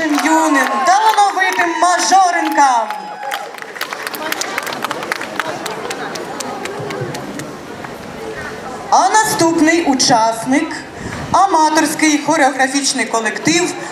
нашим юним талановитим мажоринкам. А наступний учасник аматорський хореографічний колектив